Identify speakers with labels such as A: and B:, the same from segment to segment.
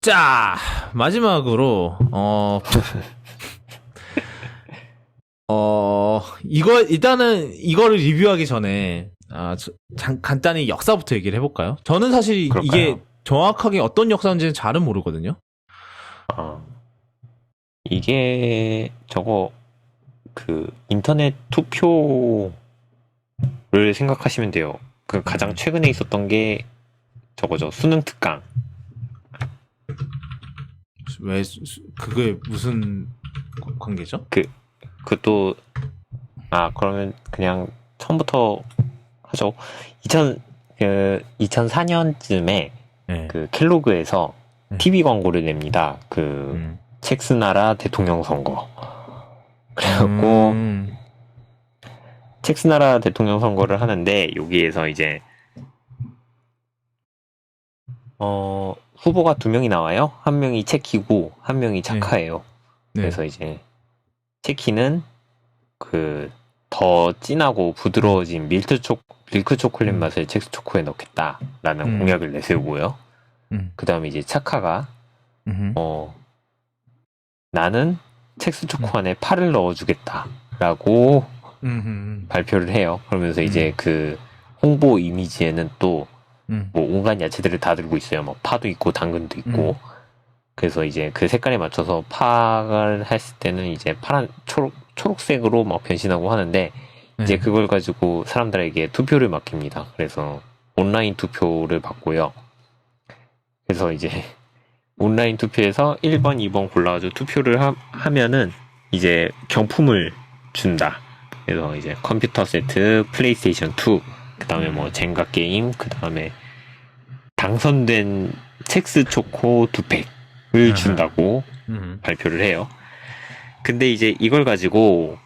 A: 자, 마지막으로, 어, 어, 이거, 일단은 이거를 리뷰하기 전에, 아, 저- 잠- 간단히 역사부터 얘기를 해볼까요? 저는 사실
B: 그럴까요?
A: 이게 정확하게 어떤 역사인지는 잘은 모르거든요.
B: 어, 이게 저거 그 인터넷 투표를 생각하시면 돼요. 그 가장 최근에 있었던 게 저거죠 수능 특강.
A: 왜, 그게 무슨 관계죠?
B: 그것도 아 그러면 그냥 처음부터 하죠. 2000 그 2004년쯤에
A: 네.
B: 그 켈로그에서
A: 네.
B: TV 광고를 냅니다. 그
A: 음.
B: 첵스나라 대통령 선거. 그래갖고
A: 음.
B: 첵스나라 대통령 선거를 하는데 여기에서 이제 어 후보가 두 명이 나와요. 한 명이 체키고 한 명이 차카예요.
A: 네.
B: 그래서 이제 체키는 그 더 진하고 부드러워진 밀트 초 밀크 초콜릿
A: 음.
B: 맛을 첵스 초코에 넣겠다라는
A: 음.
B: 공약을 내세우고요.
A: 음.
B: 그 다음에 이제 차카가
A: 음.
B: 어 나는 첵스 초코 안에 파를 넣어주겠다라고
A: 음. 음.
B: 발표를 해요. 그러면서 이제
A: 음.
B: 그 홍보 이미지에는 또 뭐
A: 음.
B: 온갖 야채들을 다 들고 있어요. 뭐 파도 있고 당근도 있고.
A: 음.
B: 그래서 이제 그 색깔에 맞춰서 파를 했을 때는 이제 파란 초록 초록색으로 막 변신하고 하는데
A: 네.
B: 이제 그걸 가지고 사람들에게 투표를 맡깁니다. 그래서 온라인 투표를 받고요. 그래서 이제 온라인 투표에서 1번, 2번 골라가지고 투표를 하, 하면은 이제 경품을 준다. 그래서 이제 컴퓨터 세트, 플레이스테이션 2, 그 다음에 뭐 젠가 게임, 그 다음에 당선된 첵스 초코 두 팩을
A: 아하.
B: 준다고
A: 음.
B: 발표를 해요. 근데 이제 이걸 가지고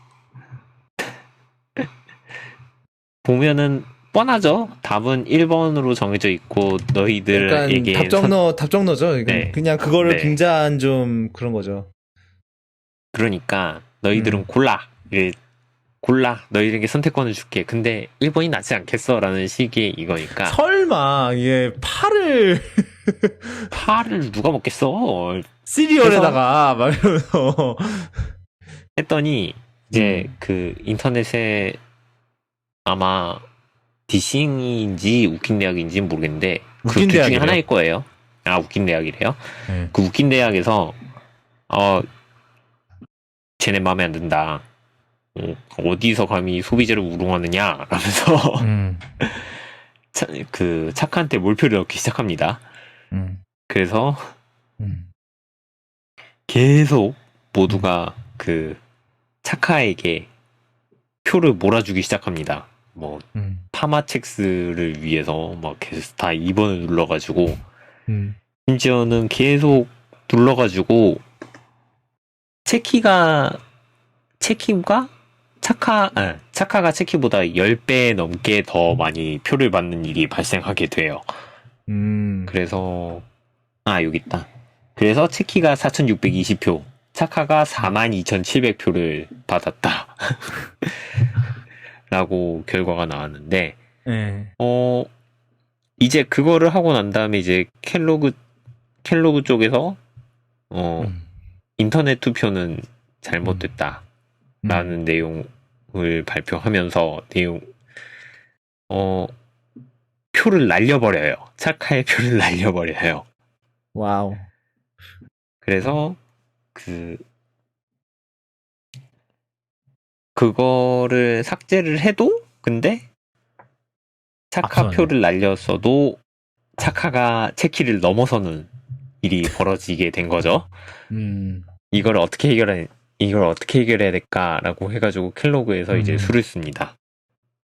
B: 보면은 뻔하죠. 답은 1번으로 정해져 있고 너희들에게
A: 답정너 답정너죠. 이건
B: 네.
A: 그냥 그거를
B: 네.
A: 빙자한 좀 그런 거죠.
B: 그러니까 너희들은
A: 음.
B: 골라. 예, 골라. 너희들에게 선택권을 줄게. 근데 1번이 낫지 않겠어라는 식의 이거니까
A: 설마 예 파를
B: 파를 누가 먹겠어?
A: 시리얼에다가 막 이러면서
B: 했더니 이제
A: 음.
B: 그 인터넷에 아마 디싱인지 웃긴 대학인지 는 모르겠는데 그 둘 중에? 하나일 거예요. 아 웃긴 대학이래요.
A: 네.
B: 그 웃긴 대학에서 어 쟤네 마음에 안 든다. 어, 어디서 감히 소비자를 우롱하느냐 라면서
A: 음,
B: 차- 그 착한테 몰표를 넣기 시작합니다.
A: 음,
B: 그래서
A: 음.
B: 계속 모두가 그 차카에게 표를 몰아주기 시작합니다. 뭐
A: 음,
B: 파마첵스를 위해서 막 계속 다 2번을 눌러가지고
A: 음.
B: 심지어는 계속 눌러가지고 체키가 체키가 차카 아, 차카가 체키보다 10배 넘게 더 많이 표를 받는 일이 발생하게 돼요.
A: 음.
B: 그래서 아 여기 있다. 그래서 체키가 4,620표, 차카가 42,700표를 받았다. 라고 결과가 나왔는데
A: 네.
B: 어, 이제 그거를 하고 난 다음에 이제 켈로그, 켈로그 쪽에서, 어,
A: 음.
B: 인터넷 투표는 잘못됐다.
A: 음.
B: 라는 내용을 발표하면서 내용, 어, 표를 날려버려요. 차카의 표를 날려버려요.
A: 와우.
B: 그래서, 그, 그거를 삭제를 해도, 근데, 차카. 표를 날렸어도, 차카가 체키를 넘어서는 일이 벌어지게 된 거죠.
A: 음.
B: 이걸 어떻게 해결해, 이걸 어떻게 해결해야 될까라고 해가지고 켈로그에서 이제
A: 음.
B: 수를 씁니다.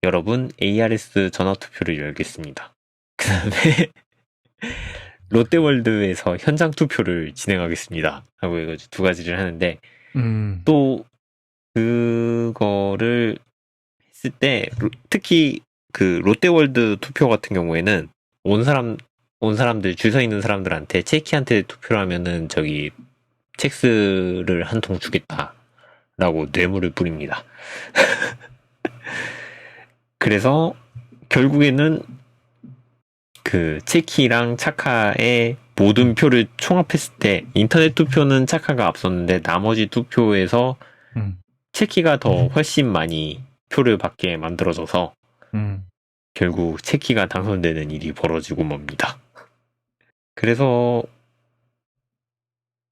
B: 여러분, ARS 전화 투표를 열겠습니다. 그 다음에, 롯데월드에서 현장 투표를 진행하겠습니다. 라고 해가지고 두 가지를 하는데,
A: 음.
B: 또 그거를 했을 때 로- 특히 그 롯데월드 투표 같은 경우에는 온 사람 온 사람들 줄 서 있는 사람들한테 체키한테 투표를 하면은 저기 첵스를 한 통 주겠다라고 뇌물을 뿌립니다. 그래서 결국에는 그 체키랑 차카의 모든 표를 총합했을 때 인터넷 투표는 차카가 앞섰는데 나머지 투표에서
A: 음.
B: 체키가 더 훨씬 많이 표를 받게 만들어져서
A: 음.
B: 결국 체키가 당선되는 일이 벌어지고 맙니다. 그래서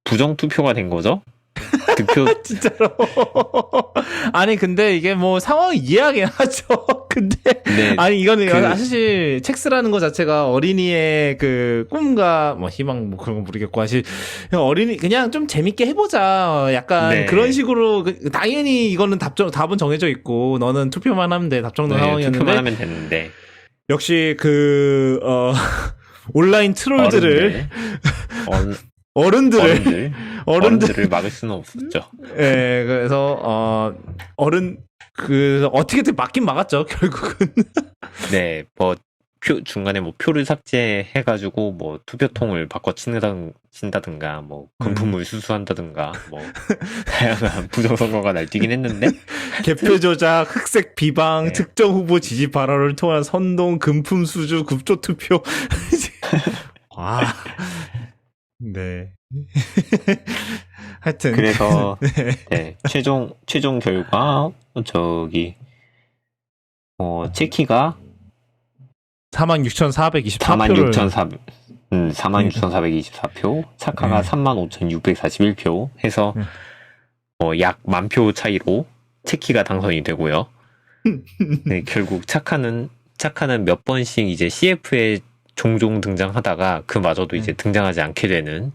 B: 부정 투표가 된 거죠. 득표
A: 진짜로. 아니, 근데 이게 뭐 상황 이해하긴 하죠. 근데,
B: 네,
A: 아니, 이거는
B: 그-
A: 사실 첵스라는 것 자체가 어린이의 그 꿈과 뭐 희망 뭐 그런 거 모르겠고, 사실 어린이, 그냥 좀 재밌게 해보자. 약간
B: 네.
A: 그런 식으로, 그- 당연히 이거는 답정, 답은 정해져 있고, 너는 투표만 하면 돼. 답정너
B: 네,
A: 상황이었는데,
B: 투표만 하면 되는데
A: 역시 그, 어, 온라인 트롤들을,
B: 어른들,
A: 어른들을,
B: 어른, 어른들
A: 어른들
B: 을 막을 수는 없었죠.
A: 예, 그래서, 어, 어른, 그, 어떻게든 막긴 막았죠, 결국은.
B: 네, 뭐, 표, 중간에 뭐 표를 삭제해가지고 뭐 투표통을 바꿔 친다든, 친다든가 뭐 금품을 수수한다든가 뭐 다양한 부정선거가 날뛰긴 했는데
A: 개표 조작, 흑색 비방,
B: 네.
A: 특정 후보 지지 발언을 통한 선동, 금품 수주, 급조 투표. 아, 네. 하여튼.
B: 그래서 네, 최종 최종 결과 저기 어 체키가
A: 46,424표를.
B: 46,400 음, 46,424표, 차카가
A: 네.
B: 35,641표 해서
A: 네.
B: 어, 약 만 표 차이로 체키가 당선이 되고요. 네, 결국 차카는 차카는 몇 번씩 이제 CF에 종종 등장하다가 그마저도 이제
A: 네.
B: 등장하지 않게 되는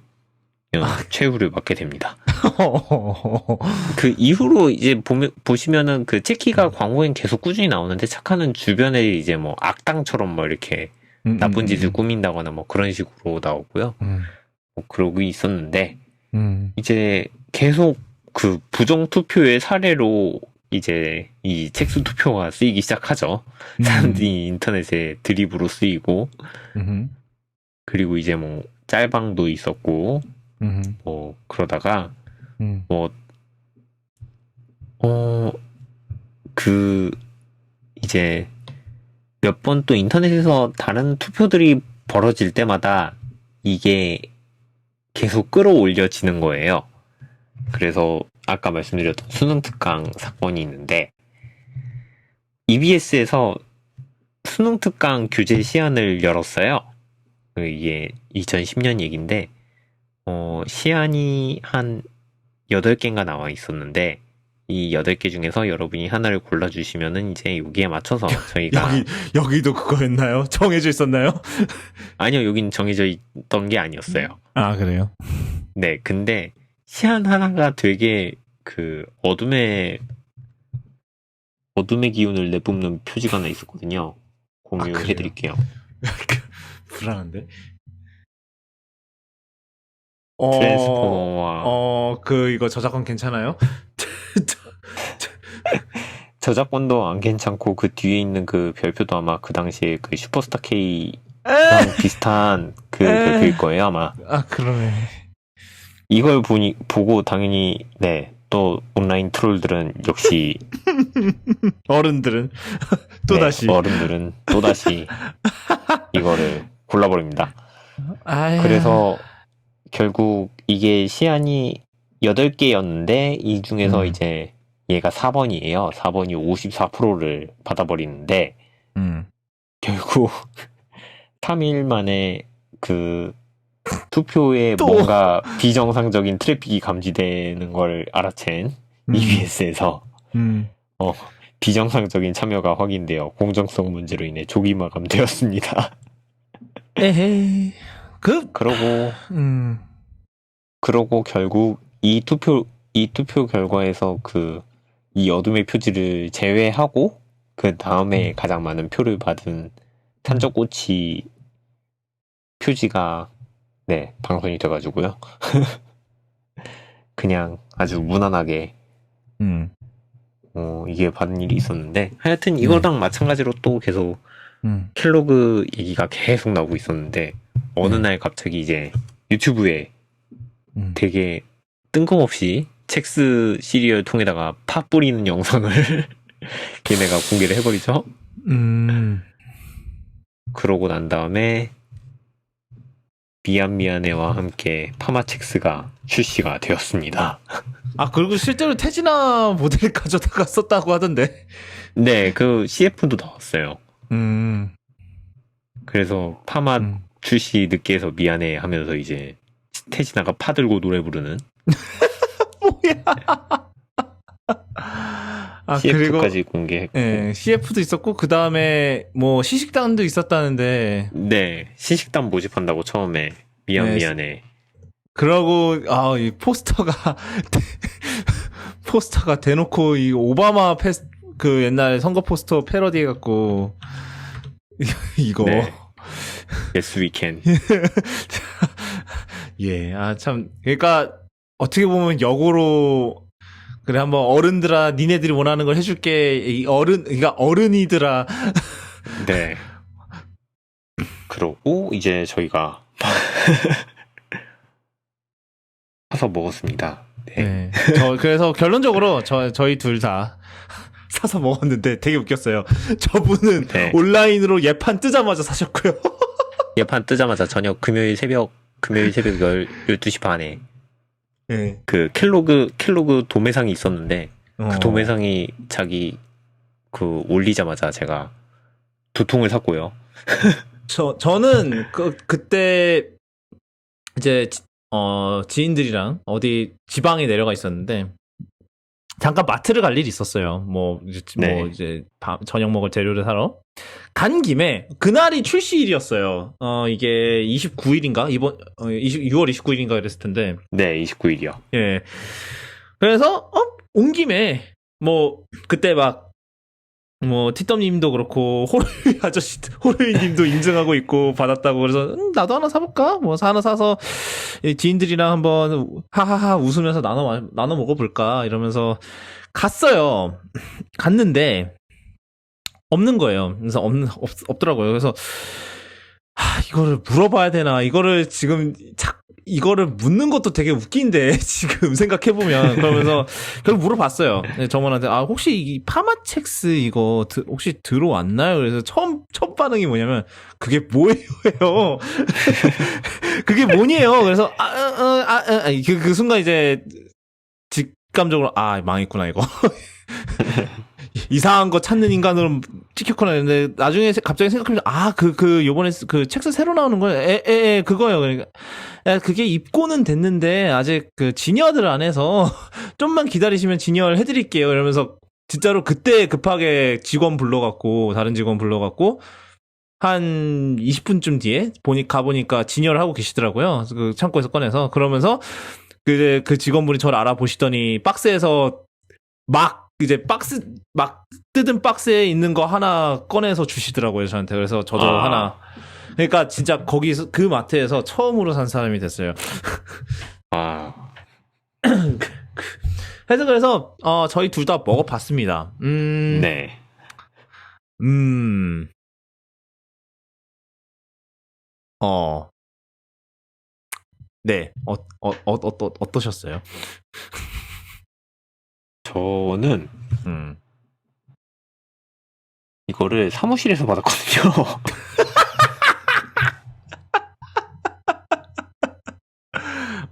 B: 어, 최후를 맞게 됩니다.
A: 어,
B: 그 이후로 이제 보면 보시면은 그 체키가 광고엔 계속 꾸준히 나오는데 차카는 주변에 이제 뭐 악당처럼 뭐 이렇게
A: 음,
B: 나쁜
A: 음,
B: 짓을
A: 음,
B: 꾸민다거나 뭐 그런 식으로 나오고요.
A: 음,
B: 뭐 그러고 있었는데
A: 음.
B: 이제 계속 그 부정 투표의 사례로 이제 이 책수 투표가 쓰이기 시작하죠. 사람들이 인터넷에 드립으로 쓰이고
A: 음,
B: 그리고 이제 뭐 짤방도 있었고
A: 음,
B: 뭐 그러다가
A: 음.
B: 뭐 어, 그, 이제, 몇 번 또 인터넷에서 다른 투표들이 벌어질 때마다 이게 계속 끌어올려지는 거예요. 그래서 아까 말씀드렸던 수능 특강 사건이 있는데, EBS에서 수능 특강 규제 시안을 열었어요. 그 이게 2010년 얘기인데, 어, 시안이 한 8개인가 나와 있었는데, 이 8개 중에서 여러분이 하나를 골라주시면은 이제 여기에 맞춰서 저희가,
A: 여기, 여기도 그거였나요? 정해져 있었나요?
B: 아니요, 여긴 정해져 있던 게 아니었어요.
A: 아, 그래요?
B: 네, 근데 시안 하나가 되게 그 어둠의, 어둠의 기운을 내뿜는 표지가 하나 있었거든요. 공유해드릴게요.
A: 불안한데? 어,
B: 트랜스포머와
A: 어, 그, 이거 저작권 괜찮아요?
B: 저작권도 안 괜찮고 그 뒤에 있는 그 별표도 아마 그 당시에 그 슈퍼스타 K랑
A: 에!
B: 비슷한 그
A: 에.
B: 별표일 거예요 아마
A: 아, 그러네.
B: 이걸 보니 보고 당연히 네 또 온라인 트롤들은 역시
A: 어른들은 또다시.
B: 네, 어른들은 또 다시 이거를 골라버립니다.
A: 아야.
B: 그래서 결국 이게 시안이 8개였는데 이 중에서
A: 음.
B: 이제 얘가 4번이에요. 4번이 54%를 받아버리는데
A: 음.
B: 결국 3일 만에 그 투표에
A: 또.
B: 뭔가 비정상적인 트래픽이 감지되는 걸 알아챈
A: 음.
B: EBS에서
A: 음.
B: 비정상적인 참여가 확인되어 공정성 문제로 인해 조기 마감되었습니다.
A: 에헤이. 그,
B: 그러고
A: 음.
B: 그러고 결국 이 투표 이 투표 결과에서 그 이 어둠의 표지를 제외하고 그 다음에 가장 많은 표를 받은 산적꼬치 표지가 네 방송이 돼가지고요. 그냥 아주 무난하게
A: 음.
B: 어, 이게 받은 일이 있었는데 하여튼 이거랑 마찬가지로 또 계속
A: 음.
B: 켈로그 얘기가 계속 나오고 있었는데 어느
A: 네.
B: 날 갑자기 이제 유튜브에
A: 음.
B: 되게 뜬금없이 첵스 시리얼 통에다가 파 뿌리는 영상을 걔네가 공개를 해버리죠.
A: 음.
B: 그러고 난 다음에 미안 미안해와 함께 파마첵스가 출시가 되었습니다.
A: 아 그리고 실제로 태진아 모델 가져다가 썼다고 하던데.
B: 네, 그 CF도 나왔어요.
A: 음.
B: 그래서 파마
A: 음.
B: 출시 늦게 해서 미안해 하면서 이제 태진아가 파 들고 노래 부르는
A: 뭐야? 아
B: CF까지 공개했고.
A: 예, CF도 있었고 그 다음에 뭐 시식단도 있었다는데.
B: 네 시식단 모집한다고 처음에. 미안
A: 네,
B: 미안해.
A: 그러고 아이 포스터가 포스터가 대놓고 이 오바마 패스 그 옛날 선거 포스터 패러디 해갖고 이거.
B: 네. Yes we can.
A: 예, 아, 참, 그러니까, 어떻게 보면 역으로, 그래, 한번 어른들아, 니네들이 원하는 걸 해줄게, 이 어른, 그러니까 어른이들아.
B: 네 그러고 이제 저희가 사서 먹었습니다 네.
A: 네. 저, 그래서 결론적으로, 저, 저희 둘 다 사서 먹었는데 되게 웃겼어요. 저분은
B: 네.
A: 온라인으로 예판 뜨자마자 사셨고요.
B: 예판 뜨자마자 저녁 금요일 새벽 금요일 새벽 10, 12시 반에
A: 네.
B: 그 켈로그 켈로그 도매상이 있었는데
A: 어.
B: 그 도매상이 자기 그 올리자마자 제가 두 통을 샀고요.
A: 저, 저는 그, 그때, 이제, 지- 어, 지인들이랑 어디 지방에 내려가 있었는데, 잠깐 마트를 갈 일이 있었어요. 뭐, 이제,
B: 네.
A: 뭐, 이제, 밤, 저녁 먹을 재료를 사러. 간 김에, 그날이 출시일이었어요. 어, 이게 29일인가? 이번, 어, 20, 6월 29일인가 그랬을 텐데,
B: 네, 29일이요.
A: 예. 그래서, 어, 온 김에, 뭐, 그때 막, 뭐, 티덤님도 그렇고, 호루이 아저씨, 호루이님도 인증하고 있고, 받았다고, 그래서, 음, 나도 하나 사볼까? 뭐, 하나 사서, 이 지인들이랑 한번, 하하하 웃으면서 나눠, 마- 나눠 먹어볼까? 이러면서, 갔어요. 갔는데, 없는 거예요. 그래서 없는, 없, 없더라고요. 그래서, 하, 이거를 물어봐야 되나? 이거를 지금, 착, 이거를 묻는 것도 되게 웃긴데, 지금 생각해 보면. 그러면서, 결국 물어봤어요. 네, 정원한테, 아, 혹시 이 파마첵스 이거, 드- 혹시 들어왔나요? 그래서 처음, 첫 반응이 뭐냐면, 그게 뭐예요? 그게 뭐니에요? 그래서, 아, 아, 아, 아, 아, 그, 그 순간 이제, 직감적으로, 아, 망했구나, 이거. 이상한 거 찾는 인간으로 찍혔구나 했는데 나중에 세- 갑자기 생각해보면 아그 그 요번에 쓰- 그 책스 새로 나오는 거예요? 에에 그거요. 그러니까 야, 그게 입고는 됐는데 아직 그 진열을 안 해서 좀만 기다리시면 진열 해드릴게요. 이러면서 진짜로 그때 급하게 직원 불러갖고 다른 직원 불러갖고 한 20분쯤 뒤에 보니 가보니까 진열을 하고 계시더라고요. 그 창고에서 꺼내서. 그러면서 그, 그 직원분이 저를 알아보시더니 박스에서 막 이제 박스 막 뜯은 박스에 있는 거 하나 꺼내서 주시더라고요 저한테 그래서 저도
B: 아.
A: 하나 그러니까 진짜 거기서 그 마트에서 처음으로 산 사람이 됐어요
B: 아,
A: 그래서 그래서 어 저희 둘 다 먹어봤습니다 음
B: 네.
A: 음. 어. 네. 어, 어, 어, 어, 어, 어떠셨어요?
B: 저는
A: 음.
B: 이거를 사무실에서 받았거든요.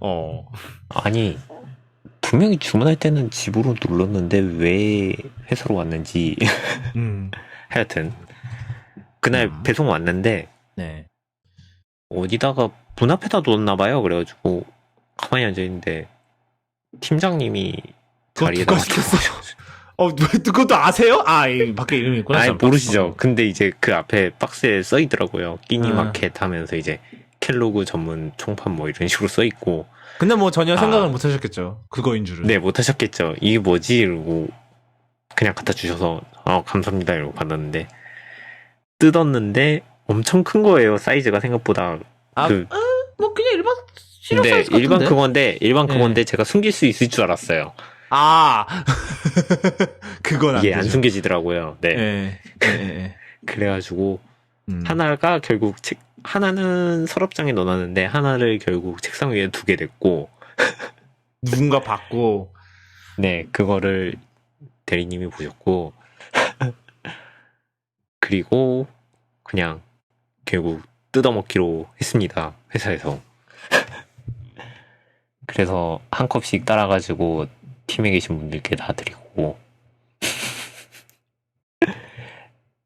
A: 어.
B: 아니, 분명히 주문할 때는 집으로 눌렀는데 왜 회사로 왔는지.
A: 음.
B: 하여튼. 그날
A: 음.
B: 배송 왔는데
A: 네.
B: 어디다가 문 앞에다 뒀나봐요. 그래가지고 가만히 앉아 있는데 팀장님이
A: 시켰어요? 어, 왜, 그것도 아세요? 아, 이 밖에 이름이 있구나. 참.
B: 모르시죠. 근데 이제 그 앞에 박스에 써 있더라고요. 끼니
A: 아.
B: 마켓 하면서 이제 켈로그 전문 총판 뭐 이런 식으로 써 있고.
A: 근데 뭐 전혀 생각을
B: 아.
A: 못 하셨겠죠. 그거인 줄은.
B: 네, 못 하셨겠죠. 이게 뭐지? 이러고 그냥 갖다 주셔서 어, 감사합니다. 이러고 받았는데 뜯었는데 엄청 큰 거예요. 사이즈가 생각보다.
A: 아,
B: 그-
A: 아, 뭐 그냥 일반 시력
B: 근데
A: 사이즈 같은데.
B: 일반 그건데 일반
A: 네.
B: 그건데 제가 숨길 수 있을 줄 알았어요.
A: 아. 그건 안
B: 이게 안
A: 되죠.
B: 숨겨지더라고요. 네.
A: 예. 예, 예.
B: 그래가지고
A: 음.
B: 하나가 결국 책 하나는 서랍장에 넣어놨는데 하나를 결국 책상 위에 두게 됐고
A: 누군가 받고
B: 네 그거를 대리님이 보셨고 그리고 그냥 결국 뜯어먹기로 했습니다. 회사에서. 그래서 한 컵씩 따라가지고 팀에 계신 분들께 다 드리고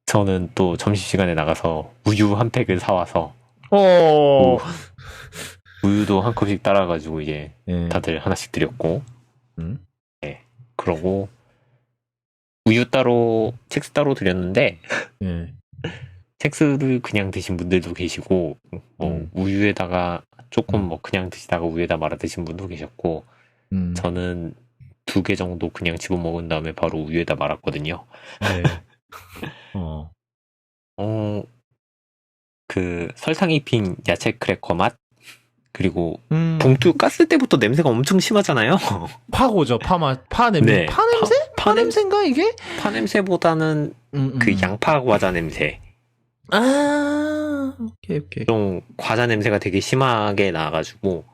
B: 저는 또 점심시간에 나가서 우유 한 팩을 사와서
A: 어.
B: 우유도 한 컵씩 따라가지고 이제
A: 예.
B: 다들 하나씩 드렸고
A: 음.
B: 그러고 우유 따로 첵스 따로 드렸는데
A: 예.
B: 첵스를 그냥 드신 분들도 계시고 뭐
A: 음.
B: 우유에다가 조금
A: 음.
B: 뭐 그냥 드시다가 우유에다 말아 드신 분도 계셨고
A: 음.
B: 저는 두 개 정도 그냥 집어 먹은 다음에 바로 우유에다 말았거든요.
A: 네. 어.
B: 어, 그 설탕 입힌 야채 크래커 맛 그리고
A: 음.
B: 봉투 깠을 때부터 냄새가 엄청 심하잖아요.
A: 파고죠. 파맛 파 냄새.
B: 네.
A: 파 냄새? 파,
B: 파 냄새?
A: 냄새인가 이게?
B: 파 냄새보다는
A: 음,
B: 그
A: 음.
B: 양파 과자 냄새.
A: 아. 오케이 오케이.
B: 좀 과자 냄새가 되게 심하게 나가지고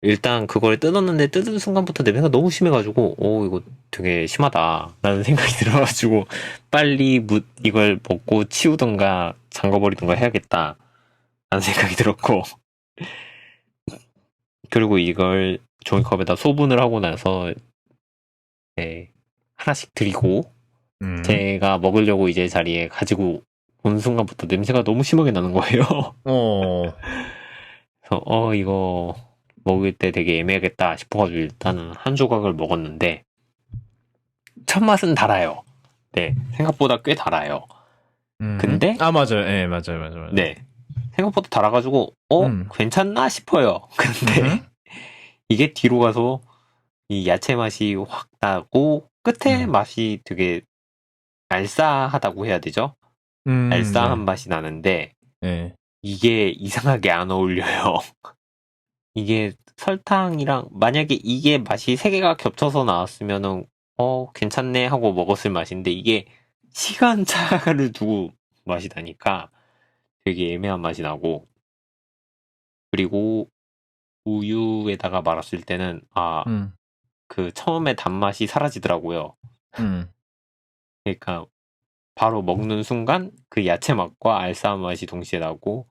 B: 일단 그걸 뜯었는데 뜯은 순간부터 냄새가 너무 심해가지고 오 이거 되게 심하다 라는 생각이 들어가지고 빨리 무, 이걸 먹고 치우던가 잠궈버리던가 해야겠다 라는 생각이 들었고 그리고 이걸 종이컵에다 소분을 하고 나서 네, 하나씩 드리고
A: 음.
B: 제가 먹으려고 이제 자리에 가지고 온 순간부터 냄새가 너무 심하게 나는 거예요.
A: 어.
B: 그래서 어 이거 먹을 때 되게 애매하겠다 싶어가지고 일단은 한 조각을 먹었는데 첫 맛은 달아요. 네 생각보다 꽤 달아요.
A: 음.
B: 근데?
A: 아 맞아요. 예, 맞아요. 맞아요. 맞아요.
B: 네 생각보다 달아가지고 어
A: 음.
B: 괜찮나 싶어요. 근데
A: 음?
B: 이게 뒤로 가서 이 야채 맛이 확 나고 끝에
A: 음.
B: 맛이 되게 알싸하다고 해야 되죠?
A: 음,
B: 알싸한 맛이 나는데
A: 네.
B: 이게 이상하게 안 어울려요. 이게 설탕이랑 만약에 이게 맛이 세 개가 겹쳐서 나왔으면은 어 괜찮네 하고 먹었을 맛인데 이게 시간 차를 두고 맛이 나니까 되게 애매한 맛이 나고 그리고 우유에다가 말았을 때는 아그
A: 음.
B: 처음에 단맛이 사라지더라고요.
A: 음.
B: 그러니까 바로 먹는 순간 그 야채 맛과 알싸한 맛이 동시에 나고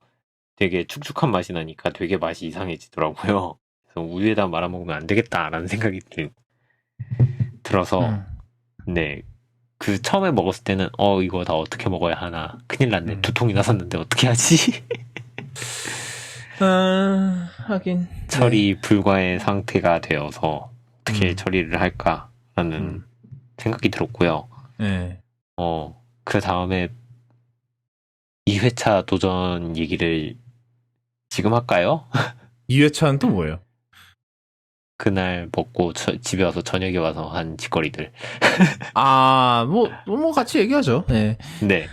B: 되게 축축한 맛이 나니까 되게 맛이 이상해지더라고요. 그래서 우유에다 말아 먹으면 안 되겠다라는 생각이 들, 들어서
A: 음.
B: 네. 그 처음에 먹었을 때는 어 이거 다 어떻게 먹어야 하나 큰일 났네
A: 음.
B: 두 통이나 샀는데 어떻게 하지
A: 아, 하긴.
B: 처리 불가의 상태가 되어서 어떻게
A: 음.
B: 처리를 할까라는
A: 음.
B: 생각이 들었고요.
A: 네.
B: 어, 그 다음에 2회차 도전 얘기를 지금 할까요?
A: 2회차는 또 뭐예요?
B: 그날 먹고 저- 집에 와서 저녁에 와서 한 짓거리들.
A: 아, 뭐, 뭐 같이 얘기하죠. 네.
B: 네.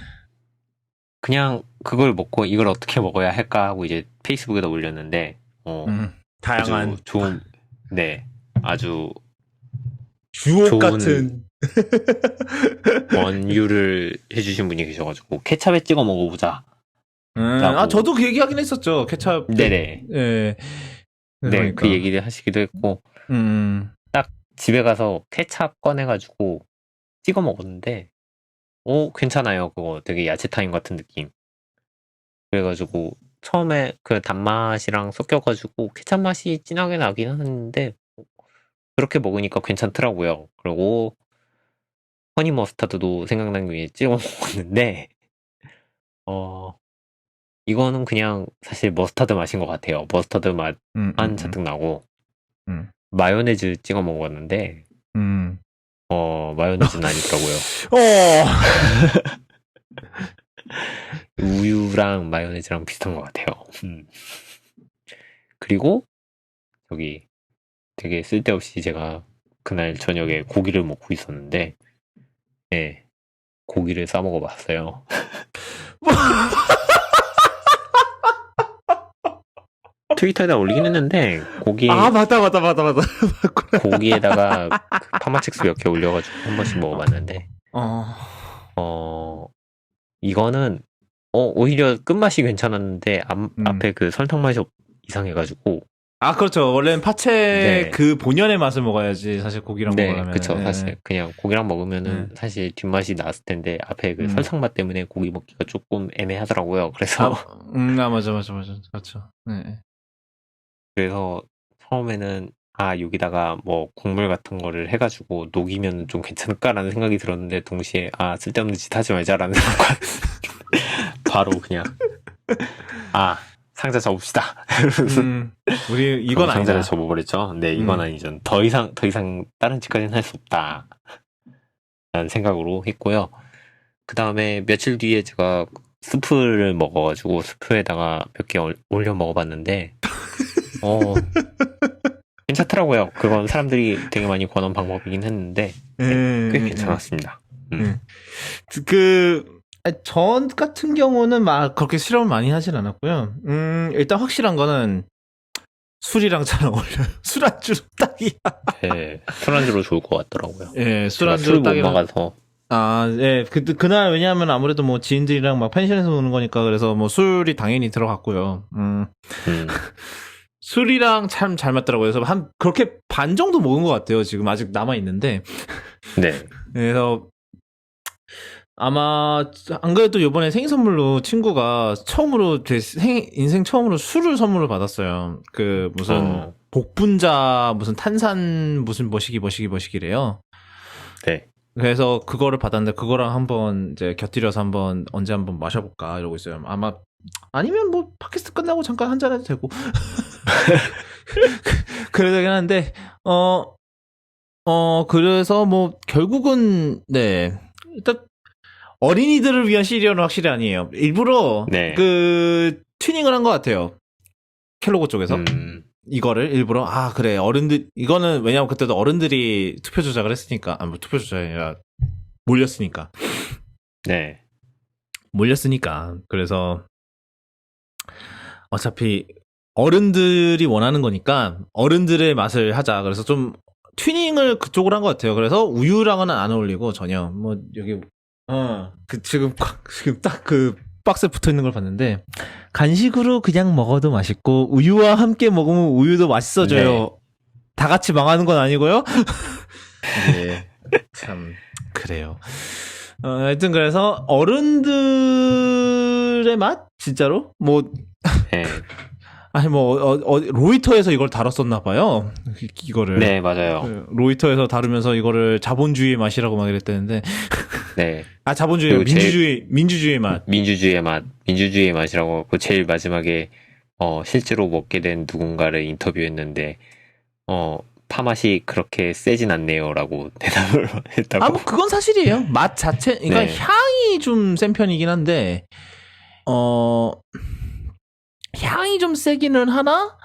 B: 그냥 그걸 먹고 이걸 어떻게 먹어야 할까 하고 이제 페이스북에다 올렸는데, 어,
A: 음. 다양한
B: 아주 좋은, 네. 아주
A: 주옥
B: 좋은-
A: 같은.
B: 원유를 해주신 분이 계셔가지고, 케찹에 찍어 먹어보자.
A: 음. 아, 저도 그 얘기 하긴 했었죠. 케찹.
B: 네네.
A: 예.
B: 네,
A: 그러니까.
B: 그 얘기를 하시기도 했고,
A: 음.
B: 집에 가서 케찹 꺼내가지고 찍어 먹었는데, 오, 괜찮아요. 그거 되게 야채 타임 같은 느낌. 그래가지고, 처음에 그 단맛이랑 섞여가지고 케찹 맛이 진하게 나긴 하는데, 그렇게 먹으니까 괜찮더라고요. 그리고, 허니 머스타드도 생각난 김에 찍어 먹었는데, 어, 이거는 그냥 사실 머스타드 맛인 것 같아요. 머스타드 맛
A: 음,
B: 한
A: 음,
B: 잔뜩 나고,
A: 음.
B: 마요네즈 찍어 먹었는데,
A: 음.
B: 어, 마요네즈는 아니더라고요.
A: 어.
B: 우유랑 마요네즈랑 비슷한 것 같아요. 음. 그리고, 저기, 되게 쓸데없이 제가 그날 저녁에 고기를 먹고 있었는데, 예, 고기를 싸 먹어봤어요. 트위터에다 올리긴 했는데, 고기,
A: 아, 맞다, 맞다, 맞다, 맞다.
B: 고기에다가 그 파마첵스 몇 개 올려가지고 한 번씩 먹어봤는데,
A: 어.
B: 어, 이거는, 어, 오히려 끝맛이 괜찮았는데, 앞,
A: 음.
B: 앞에 그 설탕 맛이 없- 이상해가지고,
A: 아 그렇죠. 원래는 파채
B: 네.
A: 그 본연의 맛을 먹어야지 사실 고기랑
B: 네,
A: 먹으려면.
B: 그쵸.
A: 네.
B: 사실 그냥 고기랑 먹으면은
A: 네.
B: 사실 뒷맛이 났을 텐데 앞에 그
A: 음.
B: 설탕 맛 때문에 고기 먹기가 조금 애매하더라고요. 그래서
A: 아, 음, 아 맞아 맞아 맞아 그렇죠. 네.
B: 그래서 처음에는 아 여기다가 뭐 국물 같은 거를 해 가지고 녹이면 좀 괜찮을까라는 생각이 들었는데 동시에 아 쓸데없는 짓 하지 말자라는 생각과 바로 그냥 아 상자 접읍시다. 이러면서
A: 음, 우리 이건 아니다.
B: 상자를 접어 버렸죠. 네 이건
A: 음.
B: 아니죠. 더 이상 더 이상 다른 짓까지는 할 수 없다. 라는 생각으로 했고요. 그 다음에 며칠 뒤에 제가 스프를 먹어 가지고 스프에다가 몇 개 올려 먹어 봤는데 어 괜찮더라고요. 그건 사람들이 되게 많이 권한 방법이긴 했는데
A: 예,
B: 꽤
A: 예,
B: 괜찮았습니다.
A: 예.
B: 음.
A: 그, 아니, 전 같은 경우는 막 그렇게 실험을 많이 하진 않았고요. 음, 일단 확실한 거는 술이랑 잘 어울려요. 술안주로 딱이야.
B: 네, 술안주로 좋을 것 같더라고요.
A: 예, 술안주로
B: 술못
A: 딱이라.
B: 먹어서
A: 아, 예. 그, 그날 왜냐하면 아무래도 뭐 지인들이랑 막 펜션에서 노는 거니까 그래서 뭐 술이 당연히 들어갔고요. 음,
B: 음,
A: 술이랑 참 잘 맞더라고요. 그래서 한, 그렇게 반 정도 먹은 것 같아요. 지금 아직 남아 있는데.
B: 네,
A: 그래서 아마 안 그래도 이번에 생일 선물로 친구가 처음으로 제 생, 인생 처음으로 술을 선물을 받았어요. 그 무슨
B: 어,
A: 복분자 무슨 탄산 무슨 뭐시기 뭐시기 뭐시기래요.
B: 네,
A: 그래서 그거를 받았는데 그거랑 한번 이제 곁들여서 한번 언제 한번 마셔볼까 이러고 있어요. 아마 아니면 뭐 팟캐스트 끝나고 잠깐 한 잔 해도 되고 그래도 되긴 한데 어 어, 그래서 뭐, 결국은, 네. 일단, 어린이들을 위한 시리얼은 확실히 아니에요. 일부러,
B: 네.
A: 그, 튜닝을 한 것 같아요. 켈로그 쪽에서.
B: 음,
A: 이거를 일부러, 아, 그래, 어른들, 이거는, 왜냐면 그때도 어른들이 투표 조작을 했으니까, 아, 뭐, 투표 조작이 아니라, 몰렸으니까.
B: 네,
A: 몰렸으니까. 그래서, 어차피, 어른들이 원하는 거니까, 어른들의 맛을 하자. 그래서 좀, 튜닝을 그쪽으로 한 것 같아요. 그래서 우유랑은 안 어울리고, 전혀. 뭐, 여기, 어, 그, 지금, 꽉- 지금 딱 그, 박스에 붙어 있는 걸 봤는데, 간식으로 그냥 먹어도 맛있고, 우유와 함께 먹으면 우유도 맛있어져요.
B: 네.
A: 다 같이 망하는 건 아니고요. 예, 참, 그래요. 어, 하여튼 그래서, 어른들의 맛? 진짜로? 뭐,
B: 네,
A: 아니 뭐 어, 어, 로이터에서 이걸 다뤘었나 봐요. 이- 이거를
B: 네, 맞아요.
A: 그 로이터에서 다루면서 이거를 자본주의의 맛이라고 막 이랬다는데
B: 네,
A: 아 자본주의
B: 그리고 제일-
A: 민주주의 민주주의 맛.
B: 민주주의의 맛, 민주주의의 맛이라고 그 제일 마지막에 어 실제로 먹게 된 누군가를 인터뷰했는데 어 파맛이 그렇게 세진 않네요라고 대답을 했다고.
A: 아 뭐 그건 사실이에요. 맛 자체 그러니까
B: 네.
A: 향이 좀 센 편이긴 한데 어 향이 좀 세기는 하나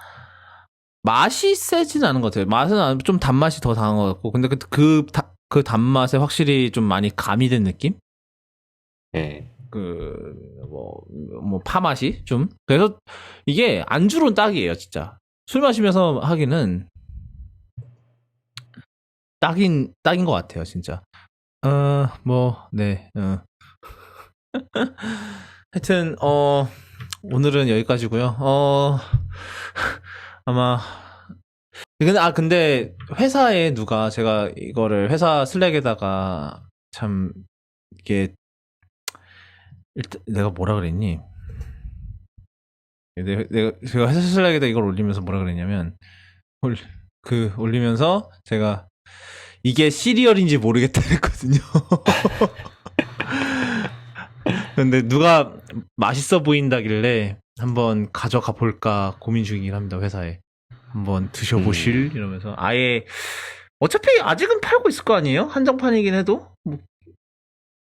A: 맛이 세진 않은 것 같아요. 맛은 안- 좀 단맛이 더 강한 것 같고 근데 그 그, 다- 그 단맛에 확실히 좀 많이 가미된 느낌?
B: 네,
A: 그, 뭐, 뭐, 파맛이 좀. 그래서 이게 안주로는 딱이에요, 진짜. 술 마시면서 하기는 딱인, 딱인 것 같아요, 진짜. 어, 뭐, 네, 어. 하여튼, 어, 오늘은 여기까지고요 어, 아마, 근데, 아, 근데, 회사에 누가 제가 이거를 회사 슬랙에다가 참, 이게 일단 내가 뭐라 그랬니? 내가, 내가 제가 회사 슬랙에다 이걸 올리면서 뭐라 그랬냐면 올, 그 올리면서 제가 이게 시리얼인지 모르겠다 했거든요. 근데 누가 맛있어 보인다길래 한번 가져가 볼까 고민 중이긴 합니다 회사에 한번 드셔보실 이러면서 아예 어차피 아직은 팔고 있을 거 아니에요 한정판이긴 해도 뭐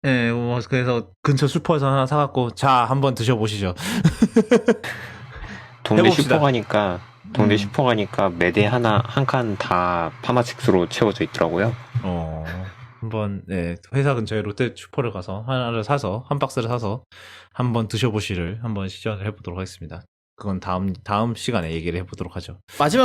A: 예, 뭐 그래서 근처 슈퍼에서 하나 사갖고 자 한번 드셔보시죠.
B: 동네. 슈퍼 가니까 동네
A: 음.
B: 슈퍼 가니까 매대 하나 한 칸 다 파마첵스로 채워져 있더라고요.
A: 어 한번 네 회사 근처에 롯데 슈퍼를 가서 하나를 사서 한 박스를 사서 한번 드셔보시를 한번 시전을 해보도록 하겠습니다. 그건 다음 다음 시간에 얘기를 해보도록 하죠. 마지막